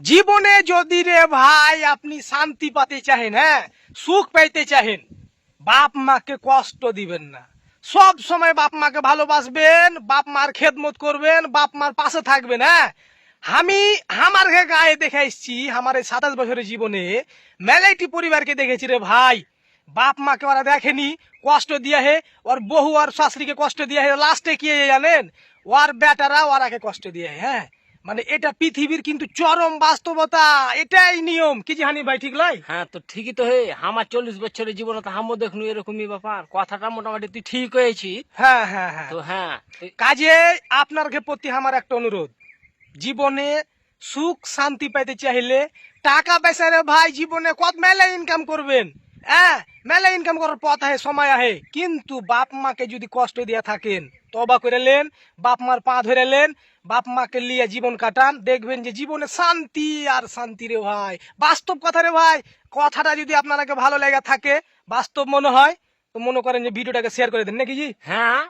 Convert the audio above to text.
জীবনে যদি রে ভাই আপনি শান্তি পাতে চাহেন হ্যাঁ? সুখ পাইতে চাহেন, বাপ মাকে কষ্ট দিবেন না। সব সময় বাপ মাকে ভালোবাসবেন, বাপ মার খেদমত করবেন, বাপ মার পাশে থাকবেন হ্যাঁ? আমি আমার গায়ে দেখে এসছি, আমার এই সাতাশ বছরের জীবনে মেলাইটি পরিবারকে দেখেছি রে ভাই। বাপ মাকে ওরা দেখেনি, কষ্ট দিয়া হে, ওর বহু আর শাশুড়িকে কষ্ট দিয়া হে, লাস্টে কি জানেন? ওর বেটারা ওরাকে কষ্ট দিয়ে হ্যাঁ? মানে এটা পৃথিবীর কিন্তু চরম বাস্তবতা এটাই নিয়ম। কি জানি ভাই ঠিক লাই? হ্যাঁ তো ঠিকই তো হে। আমার চল্লিশ বছরের জীবনে তো হামও দেখনু এরকমই ব্যাপার। কথাটা মোটামুটি তুই ঠিক হয়েছি। হ্যাঁ হ্যাঁ হ্যাঁ। তো হ্যাঁ কাজে আপনার প্রতি আমার একটা অনুরোধ। জীবনে সুখ শান্তি পাইতে চাইলে টাকা পয়সা ভাই জীবনে কত মেলা ইনকাম করবেন? হ্যাঁ মেলা ইনকাম করার পথ আহে, সময় আহে। কিন্তু বাপ মাকে যদি কষ্ট দিয়ে থাকেন তবা করে লেন, বাপ মার পা ধরে লেন, বাপ মাকে লিয়ে জীবন কাটান, দেখবেন যে জীবনে শান্তি আর শান্তি রে ভাই। বাস্তব কথা রে ভাই, কথাটা যদি আপনারাকে ভালো লেগে থাকে, বাস্তব মনে হয়, তো মনে করেন যে ভিডিওটাকে শেয়ার করে দেন, নাকি জি? হ্যাঁ।